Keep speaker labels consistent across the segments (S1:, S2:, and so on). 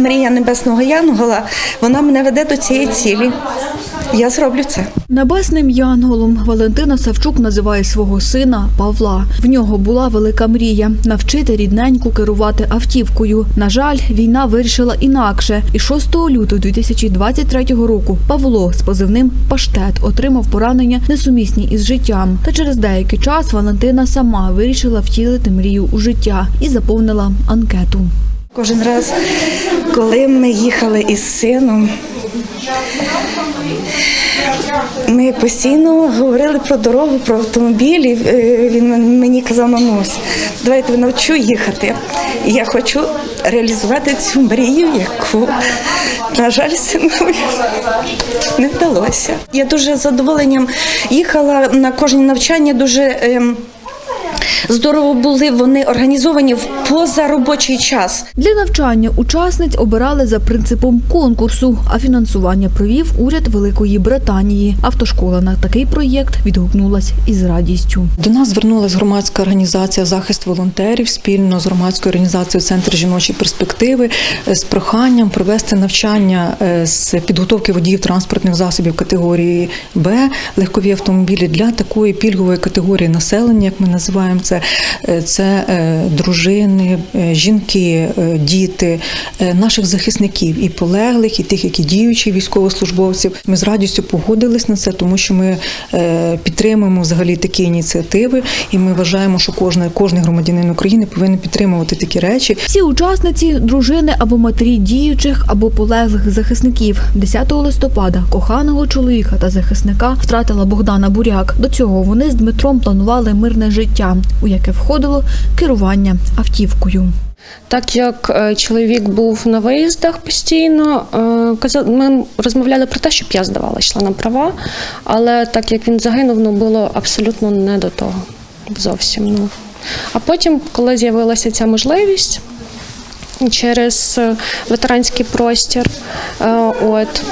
S1: мрія небесного янгола, вона мене веде до цієї цілі. Я зроблю це.
S2: Небесним янголом Валентина Савчук називає свого сина Павла. В нього була велика мрія навчити рідненьку керувати автівкою. На жаль, війна вирішила інакше. І 6 лютого 2023 року Павло з позивним Паштет отримав поранення несумісні із життям. Та через деякий час Валентина сама вирішила втілити мрію у життя і заповнила анкету.
S1: Кожен раз, коли ми їхали із сином, ми постійно говорили про дорогу, про автомобілі. Е, Він мені казав, мамусь, давай я тебе навчу їхати. Я хочу реалізувати цю мрію, яку, на жаль, синові не вдалося. Я дуже з задоволенням їхала на кожні навчання, дуже. Здорово були вони організовані в позаробочий час.
S2: Для навчання учасниць обирали за принципом конкурсу, а фінансування провів уряд Великої Британії. Автошкола на такий проєкт відгукнулась із радістю.
S3: До нас звернулася громадська організація захист волонтерів спільно з громадською організацією Центр жіночої перспективи з проханням провести навчання е, з підготовки водіїв транспортних засобів категорії Б легкові автомобілі для такої пільгової категорії населення, як ми називаємо це. Е, Це е, дружини, е, жінки, діти наших захисників і полеглих, і тих, які діючі військовослужбовців. Ми з радістю погодились на це, тому що ми підтримуємо взагалі такі ініціативи, і ми вважаємо, що кожен, кожен громадянин України повинен підтримувати такі речі.
S2: Всі учасниці дружини або матері діючих або полеглих захисників. 10 листопада коханого чоловіка та захисника втратила Богдана Буряк. До цього вони з Дмитром планували мирне життя, у яке входило керування автівкою.
S4: Так як е, чоловік був на виїздах постійно, е, ми розмовляли про те, щоб я здавала членам права, але так як він загинув, ну було абсолютно не до того зовсім. Ну. А потім, коли з'явилася ця можливість через е, ветеранський простір, от,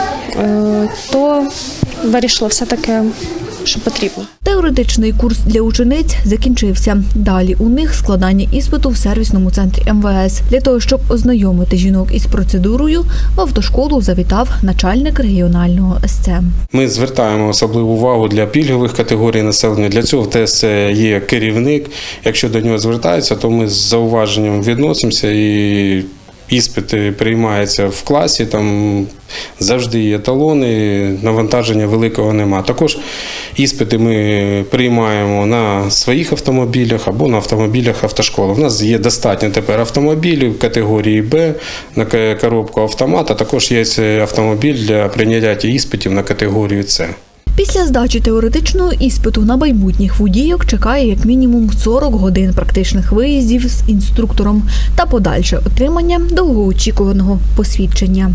S4: то вирішила все-таки, що потрібно.
S2: Теоретичний курс для учениць закінчився. Далі у них складання іспиту в сервісному центрі МВС. Для того, щоб ознайомити жінок із процедурою, в автошколу завітав начальник регіонального СЦ.
S5: Ми звертаємо особливу увагу для пільгових категорій населення. Для цього в ТС є керівник. Якщо до нього звертаються, то ми з зауваженням відносимося і іспити приймаються в класі. Там завжди є талони, навантаження великого нема. Також іспити ми приймаємо на своїх автомобілях або на автомобілях автошколи. У нас є достатньо тепер автомобілів категорії Б на коробку автомата. Також є автомобіль для прийняття іспитів на категорію С.
S2: Після здачі теоретичного іспиту на майбутніх водійок чекає як мінімум 40 годин практичних виїздів з інструктором та подальше отримання довгоочікуваного посвідчення.